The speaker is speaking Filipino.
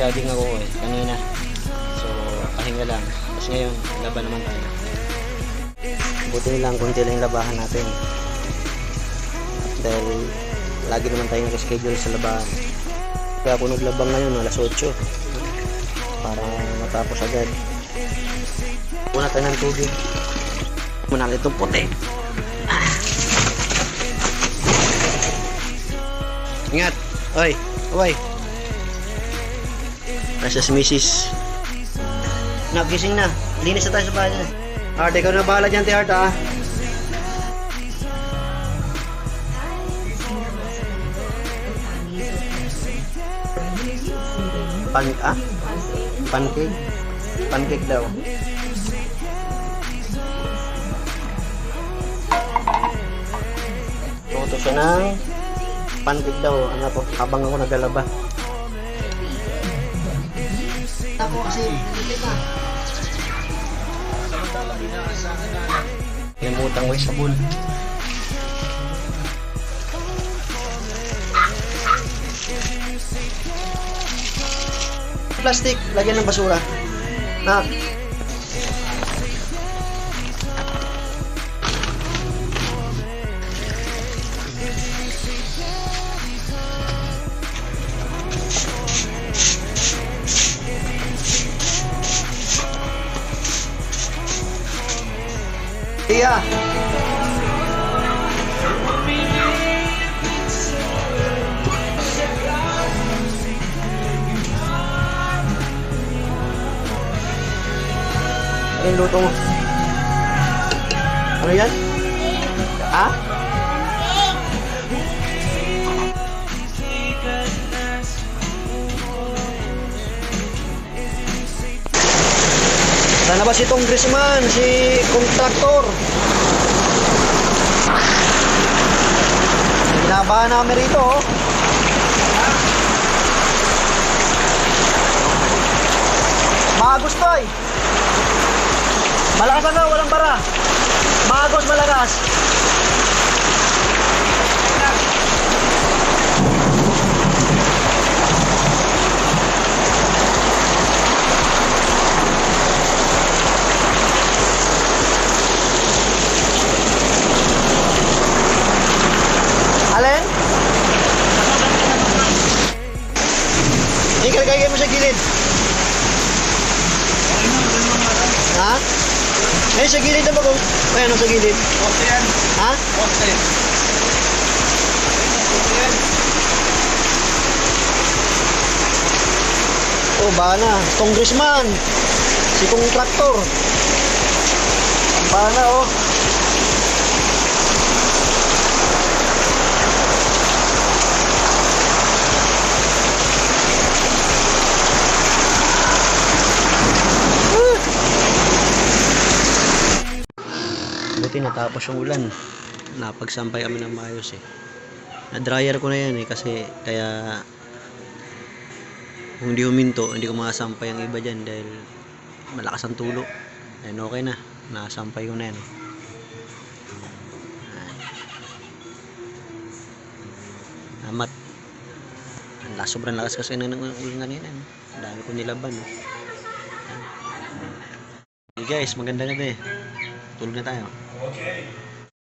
Nag-jogging ako eh, kanina. So, pahinga lang. Tapos ngayon, laban naman tayo. Buti lang, kunti lang yung labahan natin. Dahil lagi naman tayo nag-schedule sa labahan. Kaya ako naglabang ngayon, alas 8. Para matapos agad. Muna tayo ng tubig. Muna itong puti. Ingat! Oy! Oy! Nasa si Mrs. Nagising na. Linis na tayo sa bahay. Art, ikaw na bahala dyan, ti Art, ah. Pan, ah? Pancake? Pancake daw. Tuto siya ng pancake daw. Ano po, habang ako naglalaba. Ako kasi, nilipit na. Limutang ko yung sabon. Plastic, lagyan ng basura. Na. Iya. Ano yung luto mo? Ano yan? Ha? Sana ba si congressman, si kontraktor? Binabahan namin rito, oh. Magos to, eh. Malakas ano, walang bara. Magos, malakas. Alin? Ikal kaya mo sa gilid. Ha? Eh, sa gilid na ba kung... Ay, ano sa gilid? Poste yan. Ha? Poste. Oh, bana. Congressman. Si kontraktor. Bana, oh. Buti natapos yung ulan. Napagsampay kami ng maayos eh. Na-dryer ko na yan eh kasi kaya kung hindi huminto, hindi ko makasampay ang iba dyan dahil malakas ang tulo. Ayun, okay na. Nakasampay ko na yan. Ayan. Amat. Ang lakas, sobrang lakas kasi ng ng ulan kanina. Ang dami ko nilaban. No? Hey guys, maganda gabi. Tulog na tayo. Okay.